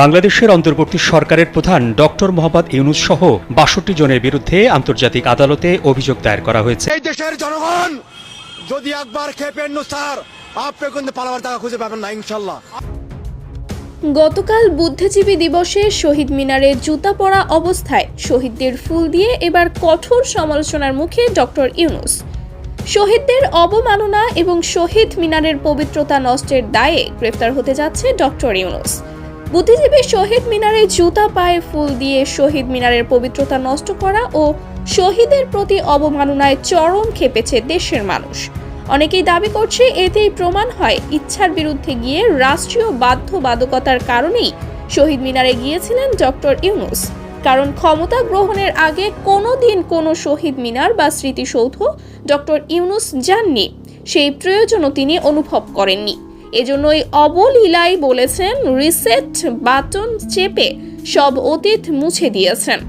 বাংলাদেশের অন্তর্বর্তী সরকারের প্রধান ডক্টর মোহাম্মদ ইউনুস সহ বাষট্টি জনের বিরুদ্ধে আন্তর্জাতিক আদালতে অভিযোগ দায়ের করা হয়েছে। এই দেশের জনগণ যদি একবার খেপেন স্যার আপনি কিন্তু পালাবার টাকা খুঁজে পাবেন না ইনশাল্লাহ। গতকাল বুদ্ধিজীবী দিবসে শহীদ মিনারে জুতা পরা অবস্থায় শহীদদের ফুল দিয়ে এবার কঠোর সমালোচনার মুখে ডক্টর ইউনুস। শহীদদের অবমাননা এবং শহীদ মিনারের পবিত্রতা নষ্টের দায়ে গ্রেফতার হতে যাচ্ছে ডক্টর ইউনুস। বুদ্ধিজীবী শহীদ মিনারে জুতা পায়ে ফুল দিয়ে শহীদ মিনারের পবিত্রতা নষ্ট করা ও শহীদের প্রতি অবমাননায় চরম খেপেছে দেশের মানুষ। অনেকেই দাবি করছে এতেই প্রমাণ হয় ইচ্ছার বিরুদ্ধে গিয়ে রাষ্ট্রীয় বাধ্যবাধকতার কারণেই শহীদ মিনারে গিয়েছিলেন ডক্টর ইউনুস। কারণ ক্ষমতা গ্রহণের আগে কোনো দিন কোনো শহীদ মিনার বা স্মৃতিসৌধ ডক্টর ইউনুস যাননি। সেই প্রয়োজনও তিনি অনুভব করেননি। এজন্যই অবলীলাই বলেছেন, রিসেট বাটন চেপে সব অতীত মুছে দিয়েছেন।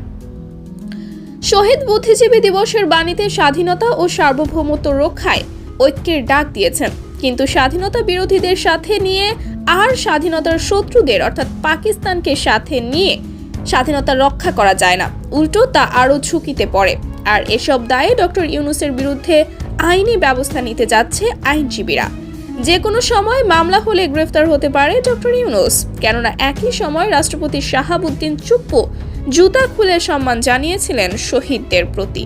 শহীদ বুদ্ধিজীবী দিবসের বাণীতে স্বাধীনতা ও সার্বভৌমত্ব রক্ষায় ঐক্যের ডাক দিয়েছেন। কিন্তু স্বাধীনতা বিরোধীদের সাথে নিয়ে আর স্বাধীনতার শত্রুদের, অর্থাৎ পাকিস্তানকে সাথে নিয়ে স্বাধীনতা রক্ষা করা যায় না। উল্টো তা আরও ঝুঁকিতে পড়ে। আর এসব দায়ে ডক্টর ইউনুসের বিরুদ্ধে আইনি ব্যবস্থা নিতে যাচ্ছে আইনজীবীরা। যে কোনো সময় মামলা হলে গ্রেফতার হতে পারে ডক্টর ইউনুস। কেননা একই সময় রাষ্ট্রপতি শাহাবুদ্দিন চুপ্পু জুতা খুলে সম্মান জানিয়েছিলেন শহীদদের প্রতি।